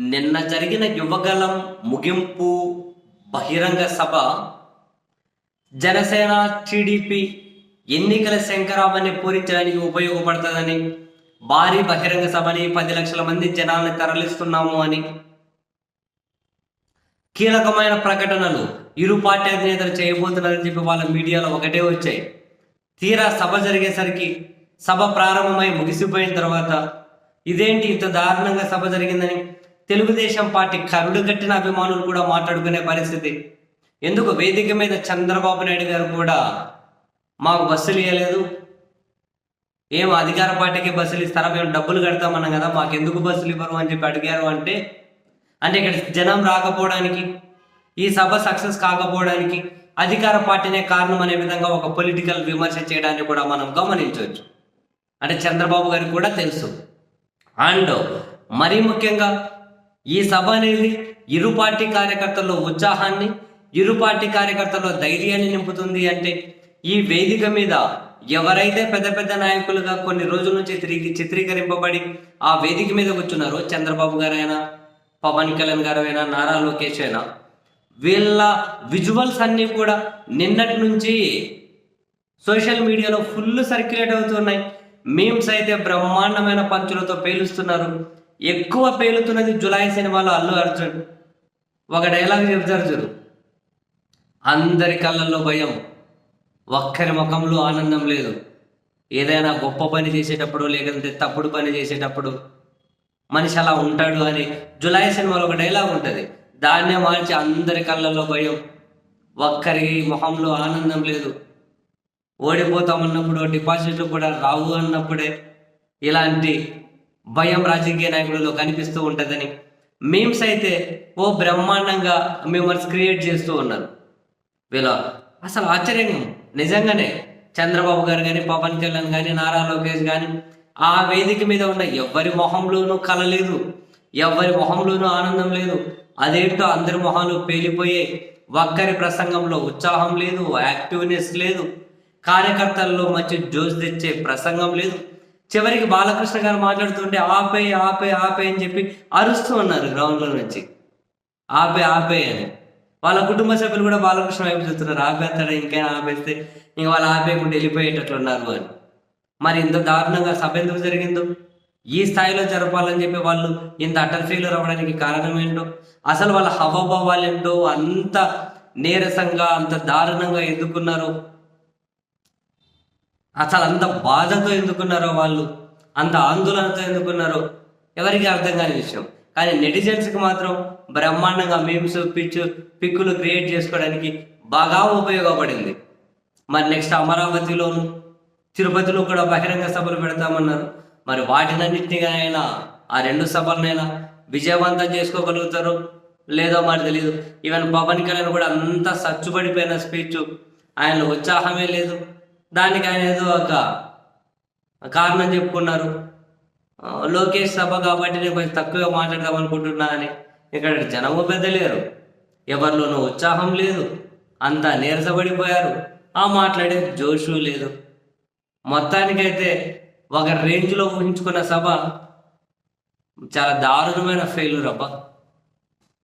నిన్న జరిగిన యువగలం ముగింపు బహిరంగ సభ. జనసేన టీడీపీ ఎన్నికల శంకరామని పూరించడానికి ఉపయోగపడుతుందని భారీ బహిరంగ సభని పది లక్షల మంది జనాల్ని తరలిస్తున్నాము అని. కీలకమైన ప్రకటనలు ఇరు పార్టీ అధినేతలు చేయబోతున్నారని చెప్పి వాళ్ళ మీడియాలో ఒకటే వచ్చాయి. తీరా సభ జరిగేసరికి సభ ప్రారంభమై ముగిసిపోయిన తర్వాత ఇదేంటి ఇంత దారుణంగా సభ జరిగిందని తెలుగుదేశం పార్టీ కరుడు కట్టిన అభిమానులు కూడా మాట్లాడుకునే పరిస్థితి. ఎందుకు వేదిక మీద చంద్రబాబు నాయుడు గారు కూడా మాకు బస్సులు ఇవ్వలేదు ఏం అధికార పార్టీకి బస్సులు ఇస్తారా? మేము డబ్బులు కడతామన్నాం కదా మాకు ఎందుకు బస్సులు ఇవ్వరు అని చెప్పి అడిగారు అంటే అంటే ఇక్కడ జనం రాకపోవడానికి ఈ సభ సక్సెస్ కాకపోవడానికి అధికార పార్టీనే కారణం అనే విధంగా ఒక పొలిటికల్ విమర్శ చేయడాన్ని కూడా మనం గమనించవచ్చు. అంటే చంద్రబాబు గారికి కూడా తెలుసు. అండ్ మరీ ముఖ్యంగా ఈ సభ అనేది ఇరు పార్టీ కార్యకర్తల్లో ఉత్సాహాన్ని ఇరు పార్టీ కార్యకర్తల్లో ధైర్యాన్ని నింపుతుంది అంటే ఈ వేదిక మీద ఎవరైతే పెద్ద పెద్ద నాయకులుగా కొన్ని రోజుల నుంచి తిరిగి చిత్రీకరింపబడి ఆ వేదిక మీద కూర్చున్నారో చంద్రబాబు గారైనా పవన్ కళ్యాణ్ గారు అయినా నారా లోకేష్ అయినా వీళ్ళ విజువల్స్ అన్నీ కూడా నిన్నటి నుంచి సోషల్ మీడియాలో ఫుల్ సర్క్యులేట్ అవుతున్నాయి. మీమ్స్ అయితే బ్రహ్మాండమైన పంచులతో పేలుస్తున్నారు. ఎక్కువ పేలుతున్నది జులాయి సినిమాలో అల్లు అర్జున్. ఒక డైలాగ్ చెప్తారు చూడు. అందరి కళ్ళల్లో భయం. ఒక్కరి ముఖంలో ఆనందం లేదు. ఏదైనా గొప్ప పని చేసేటప్పుడు లేదంటే తప్పుడు పని చేసేటప్పుడు మనిషి అలా ఉంటాడు అని జులాయి సినిమాలో ఒక డైలాగ్ ఉంటుంది. దాన్నే మార్చి అందరి కళ్ళల్లో భయం. ఒక్కరి ముఖంలో ఆనందం లేదు. ఓడిపోతామన్నప్పుడు డిపాజిట్లు కూడా రావు అన్నప్పుడే ఇలాంటి భయం రాజకీయ నాయకులలో కనిపిస్తూ ఉంటుందని మీమ్స్ అయితే ఓ బ్రహ్మాండంగా మిమ్మల్ని క్రియేట్ చేస్తూ ఉన్నారు. వీళ్ళ అసలు ఆశ్చర్యం నిజంగానే చంద్రబాబు గారు కానీ పవన్ కళ్యాణ్ కానీ నారా లోకేష్ కానీ ఆ వేదిక మీద ఉన్న ఎవరి మొహంలోనూ కల లేదు. ఎవరి మొహంలోనూ ఆనందం లేదు. అదేంటో అందరి మొహాలు పేలిపోయే ఒక్కరి ప్రసంగంలో ఉత్సాహం లేదు యాక్టివ్నెస్ లేదు. కార్యకర్తల్లో మంచి జోష్ తెచ్చే ప్రసంగం లేదు. చివరికి బాలకృష్ణ గారు మాట్లాడుతుంటే ఆపే ఆపే ఆపే అని చెప్పి అరుస్తూ ఉన్నారు గ్రౌండ్లో నుంచి. ఆపే ఆపే అని. వాళ్ళ కుటుంబ సభ్యులు కూడా బాలకృష్ణ వైపు చూస్తున్నారు. ఆపేస్తాడు ఇంకైనా ఆపేస్తే ఇంక వాళ్ళు ఆపేయకుండా వెళ్ళిపోయేటట్లున్నారు అని. మరి ఇంత దారుణంగా సభ ఎందుకు జరిగిందో? ఈ స్థాయిలో జరపాలని చెప్పి వాళ్ళు ఇంత అటల్ ఫెయిల్యూర్ అవ్వడానికి కారణం ఏంటో? అసలు వాళ్ళ హవభావాలు ఏంటో? అంత నీరసంగా అంత దారుణంగా ఎందుకున్నారో? అసలు అంత బాధతో ఎందుకున్నారో వాళ్ళు? అంత ఆందోళనతో ఎందుకున్నారో? ఎవరికి అర్థం కాని విషయం. కానీ నెటిజన్స్కి మాత్రం బ్రహ్మాండంగా మీమ్స్ పిచ్చు పిక్కులు క్రియేట్ చేసుకోవడానికి బాగా ఉపయోగపడింది. మరి నెక్స్ట్ అమరావతిలోను తిరుపతిలో కూడా బహిరంగ సభలు పెడతామన్నారు. మరి వాటినన్నింటినైనా ఆ రెండు సభలనైనా విజయవంతం చేసుకోగలుగుతారు లేదో మరి తెలియదు ఈవెన్ పవన్ కళ్యాణ్ కూడా అంత సచ్చుబడిపోయిన స్పీచ్. ఆయన ఉత్సాహమే లేదు. దానికి ఆయన ఏదో ఒక కారణం చెప్పుకున్నారు. లోకేష్ సభ కాబట్టి నేను కొంచెం తక్కువగా మాట్లాడదాం అనుకుంటున్నా అని ఇక్కడ జనము పెద్దలేరు. ఎవరిలోనూ ఉత్సాహం లేదు. అంతా నీరసపడిపోయారు. ఆ మాట్లాడే జోషు లేదు. మొత్తానికైతే ఒక రేంజ్లో ఊహించుకున్న సభ చాలా దారుణమైన ఫెయిల్యూర్ అబ్బా.